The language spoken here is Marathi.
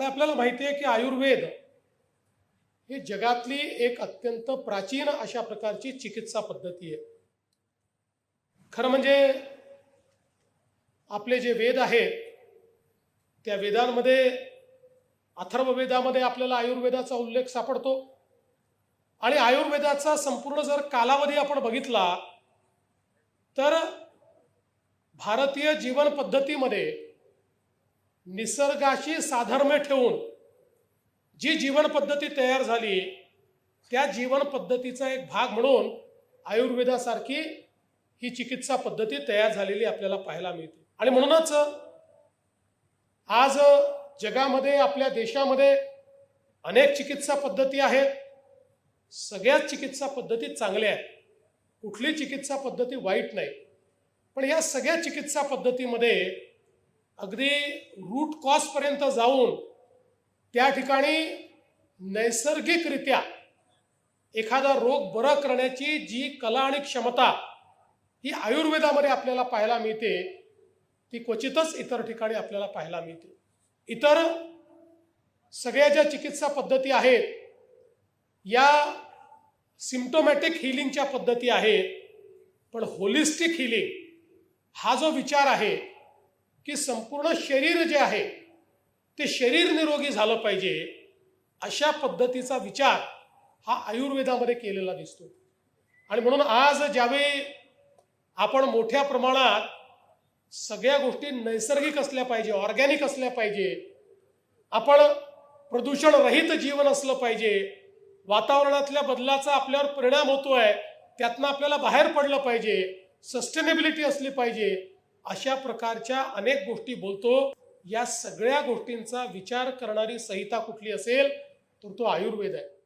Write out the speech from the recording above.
आणि आपल्याला माहिती आहे की आयुर्वेद ही जगातली एक अत्यंत प्राचीन अशा प्रकारची चिकित्सा पद्धती आहे. खरं म्हणजे आपले जे वेद आहेत त्या वेदांमध्ये अथर्ववेदामध्ये आपल्याला आयुर्वेदाचा उल्लेख सापडतो. आणि आयुर्वेदाचा संपूर्ण जर कालावधी आपण बघितला तर भारतीय जीवन पद्धतीमध्ये निसर्गाशी साधर्म्य ठेवून जी जीवन पद्धती तयार झाली त्या जीवन पद्धतीचा एक भाग म्हणून आयुर्वेदासारखी ही चिकित्सा पद्धती तयार झालेली आपल्याला पाहायला मिळते. आणि म्हणूनच आज जगामध्ये आपल्या देशामध्ये अनेक चिकित्सा पद्धती आहेत. सगळ्याच चिकित्सा पद्धती चांगल्या आहेत. कुठली चिकित्सा पद्धती वाईट नाही. पण या सगळ्या चिकित्सा पद्धतीमध्ये अगदी रूट कॉजपर्यंत जाऊन त्या ठिकाणी नैसर्गिकरित्या एखादा रोग बरं करण्याची जी कला आणि क्षमता ही आयुर्वेदामध्ये आपल्याला पाहायला मिळते ती क्वचितच इतर ठिकाणी आपल्याला पाहायला मिळते. इतर सगळ्या ज्या चिकित्सा पद्धती आहेत या सिम्टोमॅटिक हिलिंगच्या पद्धती आहेत पण होलिस्टिक हिलिंग हा जो विचार आहे की संपूर्ण शरीर जे आहे ते शरीर निरोगी झालं पाहिजे अशा पद्धतीचा विचार हा आयुर्वेदामध्ये केलेला दिसतो. आणि म्हणून आज ज्यावेळी आपण मोठ्या प्रमाणात सगळ्या गोष्टी नैसर्गिक असल्या पाहिजे ऑर्गॅनिक असल्या पाहिजे आपण प्रदूषण रहित जीवन असलं पाहिजे वातावरणातल्या बदलाचा आपल्यावर परिणाम होतोय त्यातनं आपल्याला बाहेर पडलं पाहिजे सस्टेनेबिलिटी असली पाहिजे अशा प्रकारच्या अनेक गोष्टी बोलतो. या सगळ्या गोष्टींचा विचार करणारी संहिता कुठली असेल? तर तो आयुर्वेद आहे.